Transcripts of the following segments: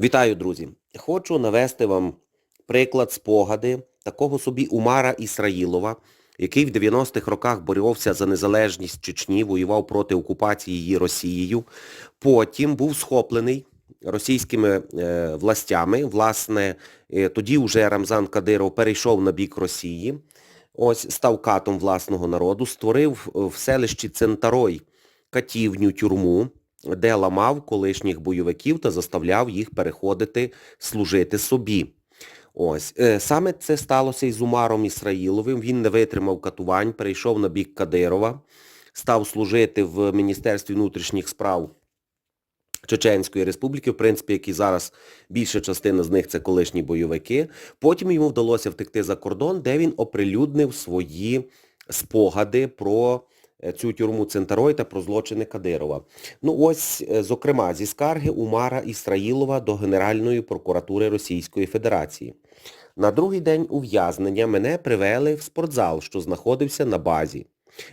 Вітаю, друзі! Хочу навести вам приклад спогади такого собі Умара Ісраїлова, який в 90-х роках боровся за незалежність Чечні, воював проти окупації її Росією. Потім був схоплений російськими е, властями. Власне, е, тоді вже Рамзан Кадиров перейшов на бік Росії, ось став катом власного народу, створив е, в селищі Центарой катівню тюрму, де ламав колишніх бойовиків та заставляв їх переходити служити собі. Ось. Е, Саме це сталося із Умаром Ісраїловим. Він не витримав катувань, перейшов на бік Кадирова, став служити в Міністерстві внутрішніх справ Чеченської Республіки, в принципі, які зараз більша частина з них це колишні бойовики. Потім йому вдалося втекти за кордон, де він оприлюднив свої спогади про цю тюрму Центарой та про злочини Кадирова. Ну ось, е, зокрема, зі скарги Умара Ісраїлова до Генеральної прокуратури Російської Федерації. На другий день ув'язнення мене привели в спортзал, що знаходився на базі.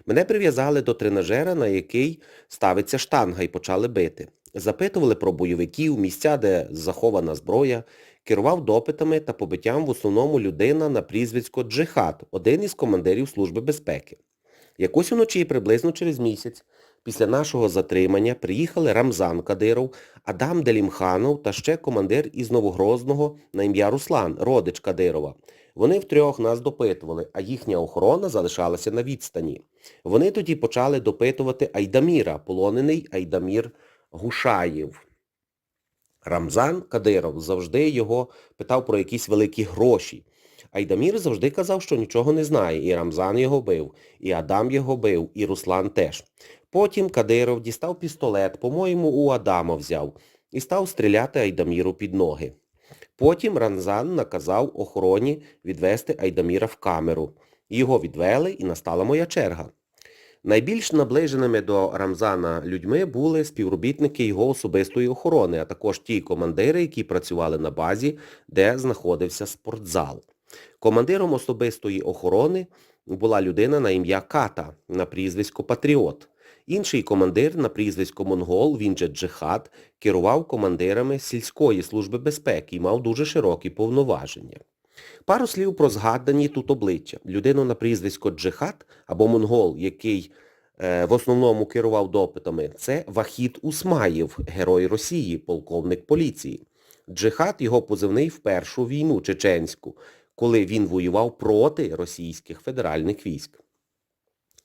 Мене прив'язали до тренажера, на який ставиться штанга, і почали бити. Запитували про бойовиків, місця, де захована зброя, керував допитами та побиттям в основному людина на прізвисько Джихад, один із командирів Служби безпеки. Якось уночі, приблизно через місяць, після нашого затримання приїхали Рамзан Кадиров, Адам Делімханов та ще командир із Новогрозного на ім'я Руслан, родич Кадирова. Вони втрьох нас допитували, а їхня охорона залишалася на відстані. Вони тоді почали допитувати Айдаміра, полонений Айдамір Гушаєв. Рамзан Кадиров завжди його питав про якісь великі гроші. Айдамір завжди казав, що нічого не знає, і Рамзан його бив, і Адам його бив, і Руслан теж. Потім Кадиров дістав пістолет, по-моєму, у Адама взяв, і став стріляти Айдаміру під ноги. Потім Рамзан наказав охороні відвести Айдаміра в камеру. Його відвели, і настала моя черга. Найбільш наближеними до Рамзана людьми були співробітники його особистої охорони, а також ті командири, які працювали на базі, де знаходився спортзал. Командиром особистої охорони була людина на ім'я Ката, на прізвисько Патріот. Інший командир на прізвисько Монгол, він же Джихад, керував командирами сільської служби безпеки і мав дуже широкі повноваження. Пару слів про згадані тут обличчя. Людину на прізвисько Джихад або Монгол, який е, в основному керував допитами, це Вахід Усмаєв, герой Росії, полковник поліції. Джихад його позивний в Першу війну чеченську, коли він воював проти російських федеральних військ.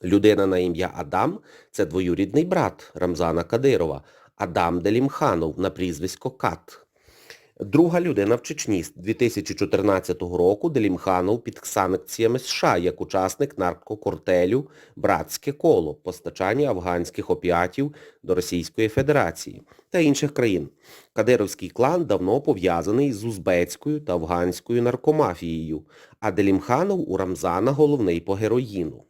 Людина на ім'я Адам – це двоюрідний брат Рамзана Кадирова, Адам Делімханов на прізвисько Кат. Друга людина в Чечні з 2014 року Делімханов під санкціями США як учасник наркокортелю «Братське коло» постачання афганських опіатів до Російської Федерації та інших країн. Кадировський клан давно пов'язаний з узбецькою та афганською наркомафією, а Делімханов у Рамзана головний по героїну.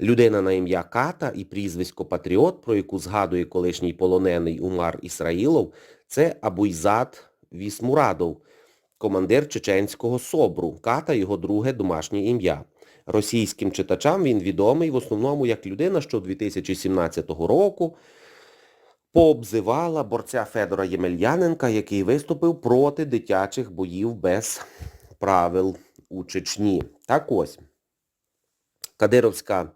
Людина на ім'я Ката і прізвисько Патріот, про яку згадує колишній полонений Умар Ісраїлов, це Абуйзад Вісмурадов, командир чеченського СОБРу. Ката його друге домашнє ім'я. Російським читачам він відомий в основному як людина, що 2017 року пообзивала борця Федора Ємельяненка, який виступив проти дитячих боїв без правил у Чечні. Так ось, Кадировська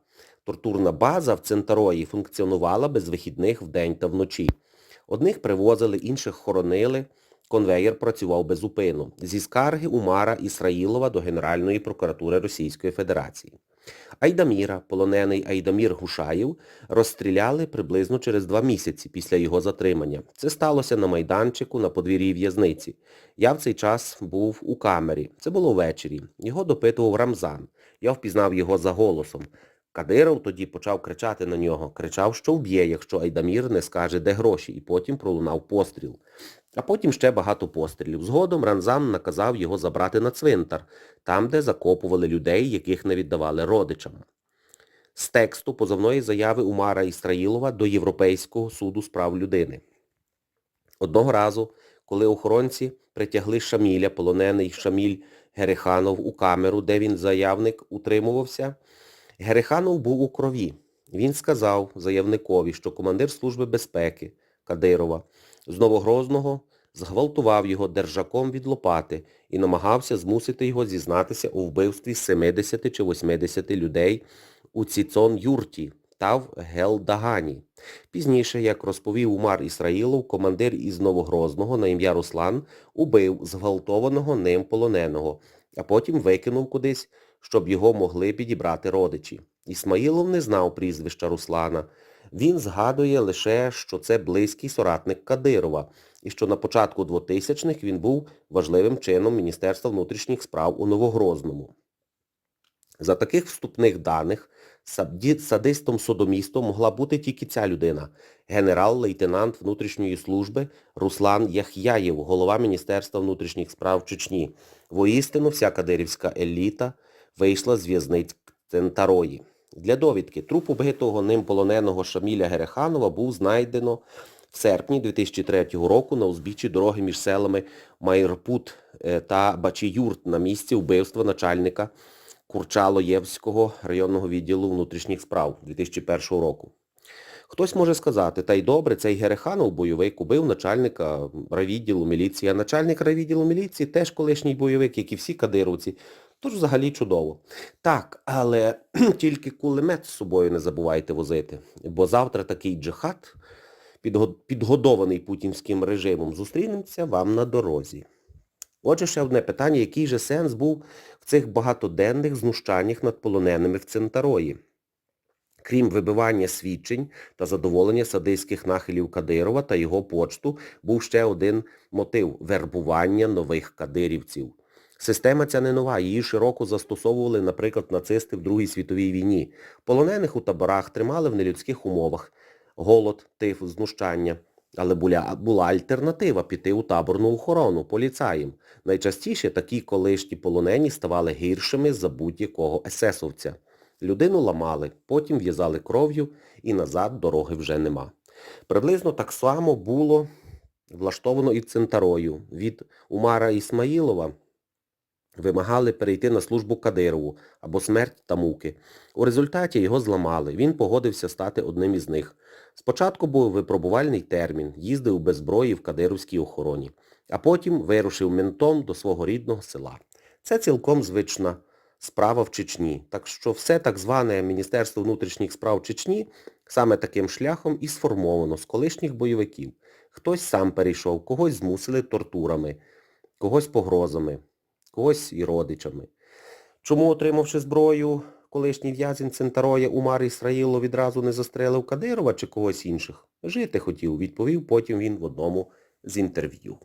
тортурна база в Центарої функціонувала без вихідних вдень та вночі. Одних привозили, інших хоронили, конвеєр працював безупину. Зі скарги Умара Ісраїлова до Генеральної прокуратури Російської Федерації. Айдаміра, полонений Айдамір Гушаєв, розстріляли приблизно через два місяці після його затримання. Це сталося на майданчику на подвір'ї в'язниці. Я в цей час був у камері. Це було ввечері. Його допитував Рамзан. Я впізнав його за голосом. Кадиров тоді почав кричати на нього. Кричав, що вб'є, якщо Айдамір не скаже, де гроші, і потім пролунав постріл. А потім ще багато пострілів. Згодом Ранзан наказав його забрати на цвинтар, там, де закопували людей, яких не віддавали родичам. З тексту позовної заяви Умара Ісраїлова до Європейського суду з прав людини. Одного разу, коли охоронці притягли Шаміля, полонений Шаміль Гереханов у камеру, де він заявник утримувався, Гереханов був у крові. Він сказав заявникові, що командир Служби безпеки Кадирова з Новогрозного зґвалтував його держаком від лопати і намагався змусити його зізнатися у вбивстві 70 чи 80 людей у Ціцон-Юрті та в Гелдагані. Пізніше, як розповів Умар Ісраїлов, командир із Новогрозного на ім'я Руслан убив зґвалтованого ним полоненого, а потім викинув кудись, щоб його могли підібрати родичі. Ісмаїлов не знав прізвища Руслана. Він згадує лише, що це близький соратник Кадирова, і що на початку 2000-х він був важливим чином Міністерства внутрішніх справ у Новогрозному. За таких вступних даних садистом-содомістом могла бути тільки ця людина – генерал-лейтенант внутрішньої служби Руслан Яхяєв, голова Міністерства внутрішніх справ Чечні. Воістину вся кадирівська еліта вийшла з в'язниць Центарої. Для довідки, труп убитого ним полоненого Шаміля Гереханова був знайдено в серпні 2003 року на узбіччі дороги між селами Майрпут е, та Бачіюрт на місці вбивства начальника Курчало-Євського районного відділу внутрішніх справ 2001 року. Хтось може сказати, та й добре, цей Гереханов бойовик убив начальника райвідділу міліції, а начальник райвідділу міліції теж колишній бойовик, як і всі кадировці. Тож взагалі чудово. Так, але тільки кулемет з собою не забувайте возити, бо завтра такий джихад, підгодований путінським режимом, зустрінеться вам на дорозі. Отже, ще одне питання, який же сенс був в цих багатоденних знущаннях над полоненими в Центарої? Крім вибивання свідчень та задоволення садистських нахилів Кадирова та його почту, був ще один мотив – вербування нових кадирівців. Система ця не нова, її широко застосовували, наприклад, нацисти в Другій світовій війні. Полонених у таборах тримали в нелюдських умовах. Голод, тиф, знущання. Але була, була альтернатива піти у таборну охорону, поліцаєм. Найчастіше такі колишні полонені ставали гіршими за будь-якого есесовця. Людину ламали, потім в'язали кров'ю і назад дороги вже нема. Приблизно так само було влаштовано і Центарою. Від Умара Ісмаїлова вимагали перейти на службу Кадирову або смерть та муки. У результаті його зламали. Він погодився стати одним із них. Спочатку був випробувальний термін, їздив без зброї в кадировській охороні, а потім вирушив ментом до свого рідного села. Це цілком звична справа в Чечні. Так що все так зване Міністерство внутрішніх справ Чечні саме таким шляхом і сформовано з колишніх бойовиків. Хтось сам перейшов, когось змусили тортурами, когось погрозами, когось і родичами. Чому, отримавши зброю, колишній в'язень Центароя Умар Ісраїло відразу не застрелив Кадирова чи когось інших? Жити хотів, відповів потім він в одному з інтерв'ю.